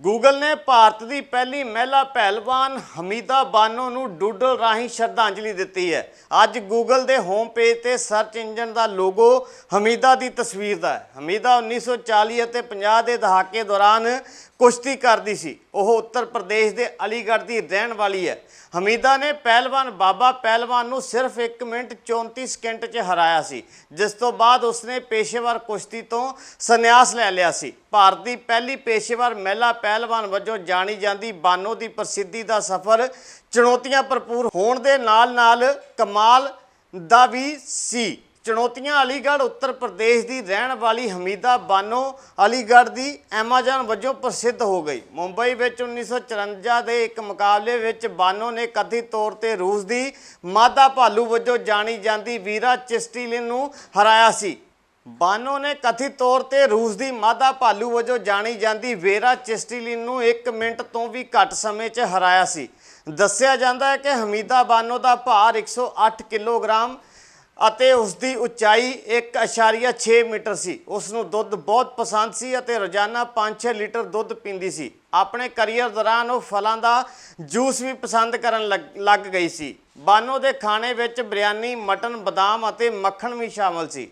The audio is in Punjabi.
ਗੂਗਲ ਨੇ ਭਾਰਤ ਦੀ ਪਹਿਲੀ ਮਹਿਲਾ ਪਹਿਲਵਾਨ ਹਮੀਦਾ ਬਾਨੋ ਨੂੰ ਡੂਡਲ ਰਾਹੀਂ ਸ਼ਰਧਾਂਜਲੀ ਦਿੱਤੀ ਹੈ। ਅੱਜ ਗੂਗਲ ਦੇ ਹੋਮ ਪੇਜ ਤੇ ਸਰਚ ਇੰਜਨ ਦਾ ਲੋਗੋ ਹਮੀਦਾ ਦੀ ਤਸਵੀਰ ਦਾ ਹੈ। ਹਮੀਦਾ 1940 ਅਤੇ 50 ਦੇ ਦਹਾਕੇ ਦੌਰਾਨ ਕੁਸ਼ਤੀ ਕਰਦੀ ਸੀ। ਉਹ ਉੱਤਰ ਪ੍ਰਦੇਸ਼ ਦੇ ਅਲੀਗੜ੍ਹ ਦੀ ਰਹਿਣ ਵਾਲੀ ਹੈ। ਹਮੀਦਾ ਨੇ ਪਹਿਲਵਾਨ ਬਾਬਾ ਪਹਿਲਵਾਨ ਨੂੰ ਸਿਰਫ 1 ਮਿੰਟ 34 ਸਕਿੰਟ 'ਚ ਹਰਾਇਆ ਸੀ, ਜਿਸ ਤੋਂ ਬਾਅਦ ਉਸਨੇ ਪੇਸ਼ੇਵਰ ਕੁਸ਼ਤੀ ਤੋਂ ਸੰਨਿਆਸ ਲੈ ਲਿਆ ਸੀ। ਭਾਰਤ ਦੀ ਪਹਿਲੀ ਪੇਸ਼ੇਵਰ ਮਹਿਲਾ ਪਹਿਲਵਾਨ ਵਜੋਂ ਜਾਣੀ ਜਾਂਦੀ ਬਾਨੋ ਦੀ ਪ੍ਰਸਿੱਧੀ ਦਾ ਸਫ਼ਰ ਚੁਣੌਤੀਆਂ ਭਰਪੂਰ ਹੋਣ ਦੇ ਨਾਲ-ਨਾਲ ਕਮਾਲ ਦਾ ਵੀ ਸੀ। ਚੁਣੌਤੀਆਂ ਅਲੀਗੜ੍ਹ, ਉੱਤਰ ਪ੍ਰਦੇਸ਼ ਦੀ ਰਹਿਣ ਵਾਲੀ ਹਮੀਦਾ ਬਾਨੋ ਅਲੀਗੜ੍ਹ ਦੀ ਐਮਾਜ਼ਾਨ ਵਜੋਂ ਪ੍ਰਸਿੱਧ ਹੋ ਗਈ। ਮੁੰਬਈ ਵਿੱਚ 1954 ਦੇ ਇੱਕ ਮੁਕਾਬਲੇ ਵਿੱਚ ਬਾਨੋ ਨੇ ਕਥਿਤ ਤੌਰ ਤੇ ਰੂਸ ਦੀ ਮਾਦਾ ਭਾਲੂ ਵਜੋਂ ਜਾਣੀ ਜਾਂਦੀ ਵੀਰਾ ਚਿਸਟੀਲਿਨ ਨੂੰ ਹਰਾਇਆ ਸੀ। ਬਾਨੋ ਨੇ ਕਥਿਤ ਤੌਰ ਤੇ ਰੂਸ ਦੀ ਮਾਦਾ ਭਾਲੂ ਵਜੋਂ ਜਾਣੀ ਜਾਂਦੀ ਵੇਰਾ ਚਿਸਟੀਲਿਨ ਨੂੰ 1 ਮਿੰਟ ਤੋਂ ਵੀ ਘੱਟ ਸਮੇਂ 'ਚ ਹਰਾਇਆ ਸੀ। ਦੱਸਿਆ ਜਾਂਦਾ ਹੈ ਕਿ ਹਮੀਦਾ ਬਾਨੋ ਦਾ ਭਾਰ 108 ਕਿਲੋਗ੍ਰਾਮ ਅਤੇ ਉਸ ਦੀ ਉਚਾਈ 1.6 ਮੀਟਰ ਸੀ। ਉਸ ਨੂੰ ਦੁੱਧ ਬਹੁਤ ਪਸੰਦ ਸੀ ਅਤੇ ਰੋਜ਼ਾਨਾ 5-6 ਲੀਟਰ ਦੁੱਧ ਪੀਂਦੀ ਸੀ। ਆਪਣੇ ਕੈਰੀਅਰ ਦੌਰਾਨ ਉਹ ਫਲਾਂ ਦਾ ਜੂਸ ਵੀ ਪਸੰਦ ਕਰਨ ਲੱਗ- ਲੱਗ ਗਈ ਸੀ। ਬਾਨੋ ਦੇ ਖਾਣੇ ਵਿੱਚ ਬਿਰਿਆਨੀ ਮਟਨ, ਬਦਾਮ ਅਤੇ ਮੱਖਣ ਵੀ ਸ਼ਾਮਲ ਸੀ।